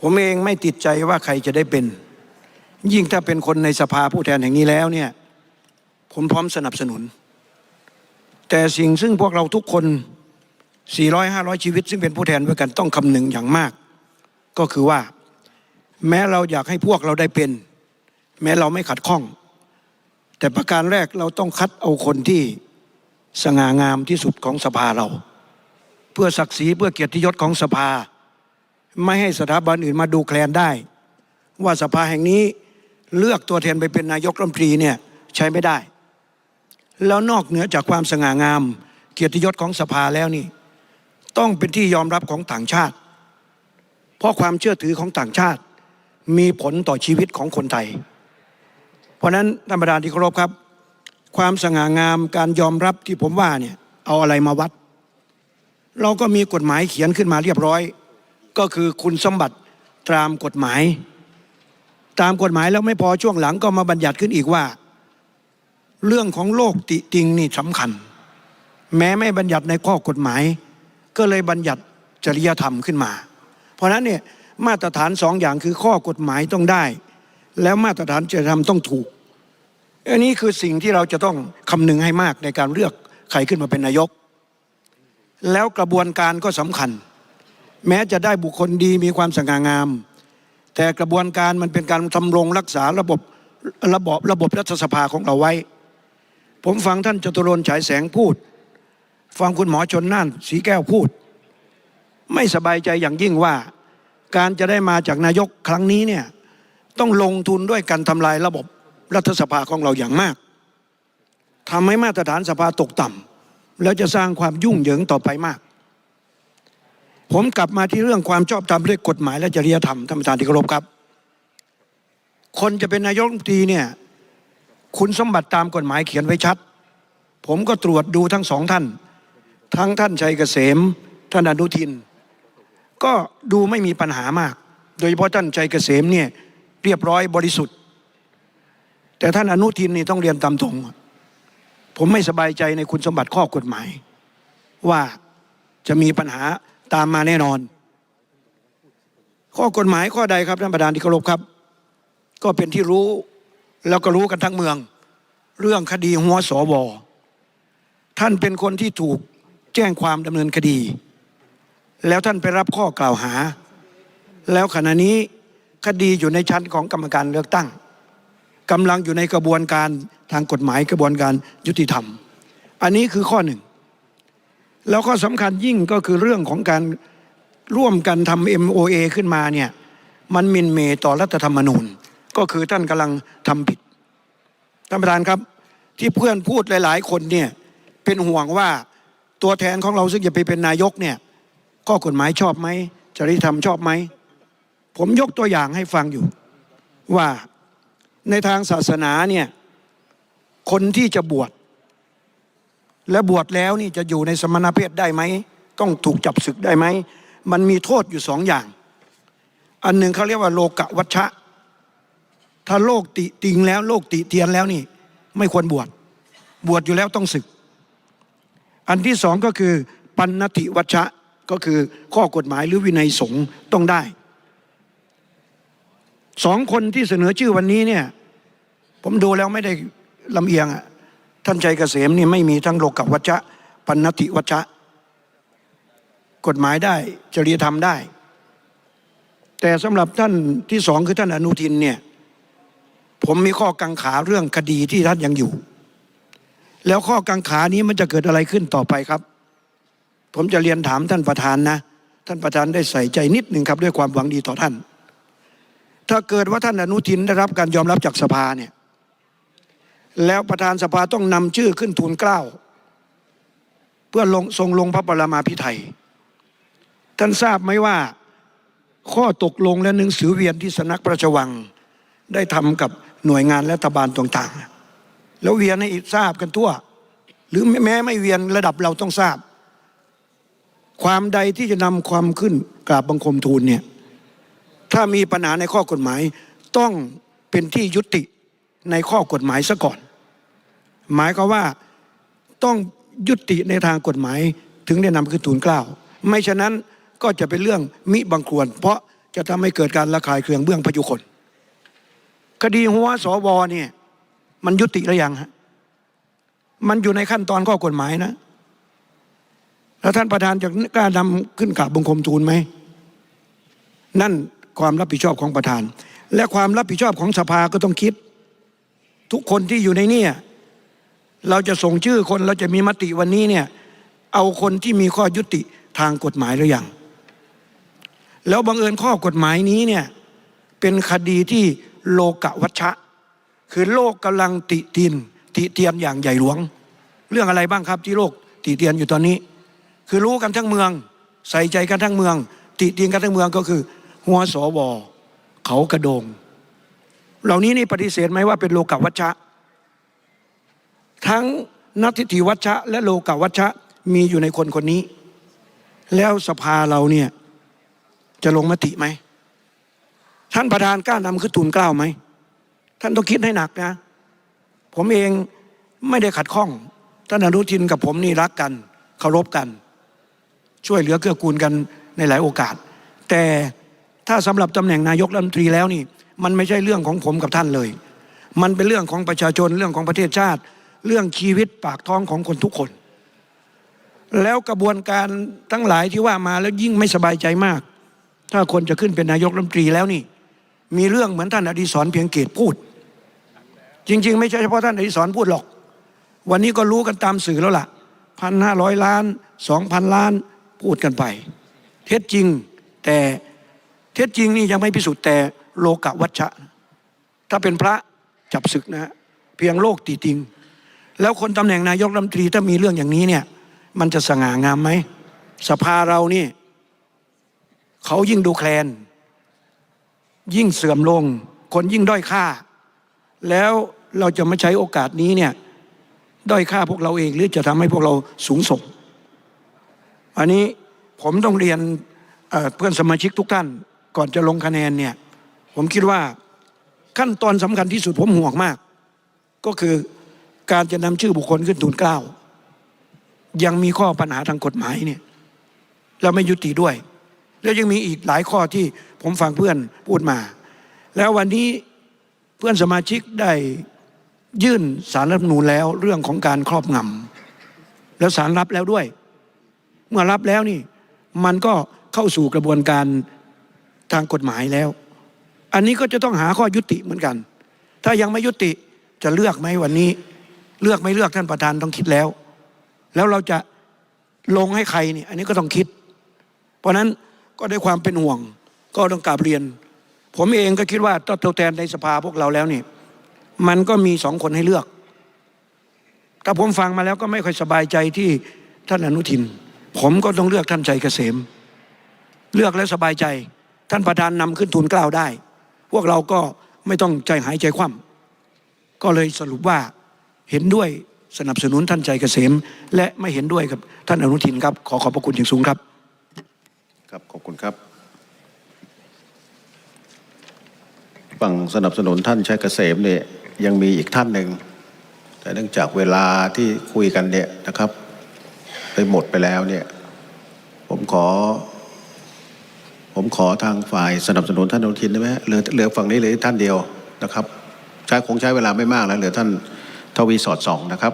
ผมเองไม่ติดใจว่าใครจะได้เป็น ยิ่งถ้าเป็นคนในสภาผู้แทนแห่งนี้แล้วเนี่ย ผมพร้อมสนับสนุน แต่สิ่งซึ่งพวกเราทุกคน 400 500 ชีวิต ซึ่งเป็นผู้แทนด้วยกันต้องคำนึงอย่างมาก ก็คือว่า แม้เราอยากให้พวกเราได้เป็น แม้เราไม่ขัดข้อง แต่ประการแรกเราต้องคัดเอาคนที่สง่างามที่สุดของสภาเรา เพื่อศักดิ์ศรีเพื่อเกียรติยศของสภา ไม่ให้สถาบันอื่นมาดูแคลนได้ ว่าสภาแห่งนี้เลือกตัวแทนไปเป็นนายกรัฐมนตรีเนี่ยใช้ไม่ได้ แล้วนอกเหนือจากความสง่างาม เกียรติยศของสภาแล้วนี่ ต้องเป็นที่ยอมรับของต่างชาติ เพราะความเชื่อถือของต่างชาติ มีผลต่อชีวิตของคนไทย เพราะนั้นท่านประธานที่เคารพครับ ความสง่างามการยอมรับที่ผมว่าเนี่ยเอาอะไรมาวัด เราก็มีกฎหมายเขียนขึ้นมาเรียบร้อย ก็คือคุณสมบัติตามกฎหมาย ตามกฎหมายแล้วไม่พอช่วงหลังก็มาบัญญัติขึ้นอีกว่า เรื่องของโลกติติงนี่สำคัญ แม้ไม่บัญญัติในข้อกฎหมาย ก็เลยบัญญัติจริยธรรมขึ้นมา เพราะนั้นเนี่ยมาตรฐานสองอย่างคือข้อกฎหมายต้องได้ แล้วมาตรฐานจริยธรรมต้องถูกอันนี้คือสิ่งที่เราจะต้องคำนึงให้มากในการเลือกใครขึ้นมาเป็นนายก แล้วกระบวนการก็สำคัญ แม้จะได้บุคคลดีมีความสง่างาม แต่กระบวนการมันเป็นการทำรงรักษาระบบระบบระบบรัฐสภาของเราไว้ ผมฟังท่านจตุรนฉายแสงพูด ฟังคุณหมอชนน่านสีแก้วพูด ไม่สบายใจอย่างยิ่งว่า การจะได้มาจากนายกครั้งนี้เนี่ยต้องลงทุนด้วยการทำลายระบบรัฐสภาของเราอย่างมากทำให้มาตรฐานสภาตกต่ำแล้วจะสร้างความยุ่งเหยิงต่อไปมาก ผมกลับมาที่เรื่องความชอบธรรมด้วยกฎหมายและจริยธรรมท่านประธานที่เคารพครับ คนจะเป็นนายกรัฐมนตรีเนี่ย คุณสมบัติตามกฎหมายเขียนไว้ชัด ผมก็ตรวจดูทั้งสองท่าน ทั้งท่านชัยเกษม ท่านอนุทิน ก็ดูไม่มีปัญหามาก โดยเฉพาะท่านชัยเกษมเนี่ยเรียบร้อยบริสุทธิ์ แต่ท่านอนุทินนี่ต้องเรียนตามตรงผมไม่สบายใจในคุณสมบัติข้อกฎหมาย ว่าจะมีปัญหา ตามมาแน่นอน ข้อกฎหมายข้อใดครับท่านประธานที่เคารพครับ ก็เป็นที่รู้แล้วก็รู้กันทั้งเมือง เรื่องคดีหัวสวท่านเป็นคนที่ถูกแจ้งความดำเนินคดี แล้วท่านไปรับข้อกล่าวหา แล้วขณะนี้คดีอยู่ในชั้นของกรรมการเลือกตั้งกำลังอยู่ในกระบวนการทางกฎหมายกระบวนการยุติธรรม อันนี้คือข้อหนึ่ง แล้วก็สำคัญยิ่งก็คือเรื่องของการร่วมกันทำ MOA ขึ้นมาเนี่ยมันมินเมต่อรัฐธรรมนูญ ก็คือท่านกำลังทำผิดท่านประธานครับ ที่เพื่อนพูดหลาย ๆ คนเนี่ยเป็นห่วงว่าตัวแทนของเราซึ่งจะไปเป็นนายกเนี่ยข้อกฎหมายชอบไหมจริยธรรมชอบไหม ผมยกตัวอย่างให้ฟังอยู่ ว่าในทางศาสนาเนี่ยคนที่จะบวช และบวชแล้วนี่จะอยู่ในสมณเพศได้ไหม ต้องถูกจับศึกได้ไหม มันมีโทษอยู่สองอย่าง อันหนึ่งเขาเรียกว่าโลกะวัชชะ ถ้าโลกติติงแล้วโลกติเตียนแล้วนี่ ไม่ควรบวช บวชอยู่แล้วต้องศึก อันที่สองก็คือ ปันนติวัชชะก็คือข้อกฎหมายหรือวินัยสงฆ์ต้องได้สองคนที่เสนอชื่อวันนี้เนี่ย ผมดูแล้วไม่ได้ลำเอียงอะ ท่านชัยเกษมนี่ไม่มีทั้งโลกวัชชะปันติวัชชะกฎหมายได้จริยธรรมได้ แต่สำหรับท่านที่สองคือท่านอนุทินเนี่ยผมมีข้อกังขาเรื่องคดีที่ท่านยังอยู่ แล้วข้อกังขานี้มันจะเกิดอะไรขึ้นต่อไปครับ ผมจะเรียนถามท่านประธานนะ ท่านประธานได้ใส่ใจนิดหนึ่งครับ ด้วยความหวังดีต่อท่าน ถ้าเกิดว่าท่านอนุทินได้รับการยอมรับจากสภาเนี่ย แล้วประธานสภาต้องนำชื่อขึ้นทูลเกล้าเพื่อลงทรงลงพระปรมาภิไธยท่านทราบไหมว่าข้อตกลงและหนังสือเวียนที่สนักพระราชวัง ได้ทำกับหน่วยงานและรัฐบาลต่างๆ แล้วเวียนให้ทราบกันทั่ว หรือแม้ไม่เวียนระดับเราต้องทราบ ความใดที่จะนำความขึ้นกราบบังคมทูลเนี่ยถ้ามีปัญหาในข้อกฎหมายต้องเป็นที่ยุติ ในข้อกฎหมายซะก่อน หมายก็ว่าต้องยุติในทางกฎหมายถึงได้นำขึ้นทูลเกล้าไม่ฉะนั้นก็จะเป็นเรื่องมิบังควร เพราะจะทำให้เกิดการระคายเคืองเบื้องพยุคน คดีหัวสวเนี่ยมันยุติหรือยังฮะมันอยู่ในขั้นตอนข้อกฎหมายนะ แล้วท่านประธานจะกล้านำขึ้นกราบบังคมทูลไหม นั่นความรับผิดชอบของประธาน และความรับผิดชอบของสภาก็ต้องคิด ทุกคนที่อยู่ในนี่เราจะส่งชื่อคนเราจะมีมติวันนี้เนี่ยเอาคนที่มีข้อยุติทางกฎหมายหรือยังแล้วบังเอิญข้อกฎหมายนี้เนี่ยเป็นคดีที่โลกวัชชะ คือโลกกำลังติเตียนติเตียนอย่างใหญ่หลวง เรื่องอะไรบ้างครับที่โลกติเตียนอยู่ตอนนี้ คือรู้กันทั้งเมือง ใส่ใจกันทั้งเมือง ติเตียนกันทั้งเมืองก็คือ หัวสวเขากระโดง เหล่านี้นี่ปฏิเสธไหมว่าเป็นโลกวัชชะ ทั้งนัตทิวัชชะ และโลกวัชชะมีอยู่ในคนคนนี้ แล้วสภาเราเนี่ยจะลงมติไหม ท่านประธานกล้านำขึ้นทูลเกล้าไหม ท่านต้องคิดให้หนักนะ ผมเองไม่ได้ขัดข้อง ท่านอนุทินกับผมนี่รักกันเคารพกัน ช่วยเหลือเกื้อกูลกันในหลายโอกาส แต่ถ้าสำหรับตำแหน่งนายกรัฐมนตรีแล้วนี่ มันไม่ใช่เรื่องของผมกับท่านเลย มันเป็นเรื่องของประชาชนเรื่องของประเทศชาติ เรื่องชีวิตปากท้องของคนทุกคน แล้วกระบวนการทั้งหลายที่ว่ามาแล้วยิ่งไม่สบายใจมาก ถ้าคนจะขึ้นเป็นนายกรัฐมนตรีแล้วนี่ มีเรื่องเหมือนท่านอดีศรเพียงเกตพูด จริง ๆ ไม่ใช่เฉพาะท่านอดีศรพูดหรอก วันนี้ก็รู้กันตามสื่อแล้วล่ะพันห้าร้อยล้านสองพันล้านพูดกันไป เท็จจริงแต่เท็จจริงนี่ยังไม่พิสูจน์แต่ โลกะวัชชะ ถ้าเป็นพระจับศึกนะฮะเพียงโลกตีติง แล้วคนตำแหน่งนายกรัฐมนตรีถ้ามีเรื่องอย่างนี้เนี่ย มันจะสง่างามไหมสภาเรานี่เขายิ่งดูแคลน ยิ่งเสื่อมลง คนยิ่งด้อยค่า แล้วเราจะมาใช้โอกาสนี้เนี่ยด้อยค่าพวกเราเองหรือจะทำให้พวกเราสูงส่ง อันนี้ผมต้องเรียนเเพื่อนสมาชิกทุกท่าน ก่อนจะลงคะแนนเนี่ย ผมคิดว่าขั้นตอนสำคัญที่สุดผมห่วงมาก ก็คือการจะนำชื่อบุคคลขึ้นทูลเกล้ายังมีข้อปัญหาทางกฎหมายเนี่ยเราไม่ยุติด้วย แล้วยังมีอีกหลายข้อที่ผมฟังเพื่อนพูดมา แล้ววันนี้เพื่อนสมาชิกได้ยื่นสารรัฐธรรมนูญแล้วเรื่องของการครอบงำแล้วสารรับแล้วด้วย เมื่อรับแล้วนี่ มันก็เข้าสู่กระบวนการทางกฎหมายแล้ว อันนี้ก็จะต้องหาข้อยุติเหมือนกัน ถ้ายังไม่ยุติจะเลือกไหมวันนี้ เลือกไม่เลือกท่านประธานต้องคิดแล้ว แล้วเราจะลงให้ใครเนี่ยอันนี้ก็ต้องคิด เพราะนั้นก็ด้วยความเป็นห่วง ก็ต้องกราบเรียน ผมเองก็คิดว่าตัวแทนในสภาพวกเราแล้วนี่มันก็มีสองคนให้เลือกแต่ผมฟังมาแล้วก็ไม่ค่อยสบายใจที่ท่านอนุทิน ผมก็ต้องเลือกท่านชัยเกษม เลือกแล้วสบายใจ ท่านประธานนำขึ้นทูลเกล้าได้ พวกเราก็ไม่ต้องใจหายใจคว่ำก็เลยสรุปว่าเห็นด้วยสนับสนุนท่านชัยเกษม และไม่เห็นด้วยกับท่านอนุทินครับขอขอบพระคุณอย่างสูงครับ ครับขอบคุณครับ ฝั่งสนับสนุนท่านชัยเกษมเนี่ยยังมีอีกท่านหนึ่ง แต่เนื่องจากเวลาที่คุยกันเนี่ยนะครับ ไปหมดไปแล้วเนี่ย ผมขอ ผมขอทางฝ่ายสนับสนุนท่านอนุทินได้ไหมเหลือเหลือฝั่งนี้เหลยท่านเดียวนะครับ ใช้คงใช้เวลาไม่มากแล้วเหลือท่านทวีสอดสองนะครับ